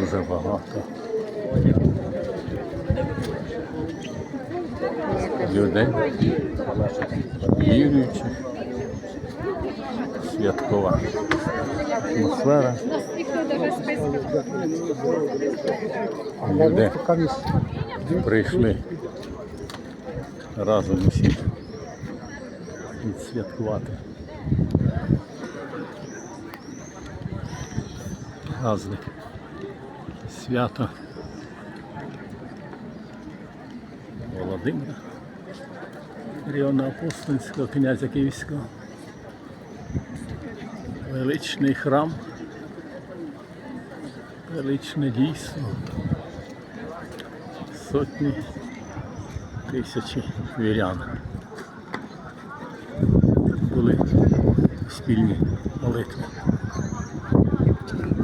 Дуже багато. Людей віруючих. Святкова атмосфера. Люди прийшли разом усі відсвяткувати. Праздник. Свято Володимира, Рівноапостольського князя Київського. Величний храм, величне дійство. Сотні тисячі вірян. Були спільні молитви.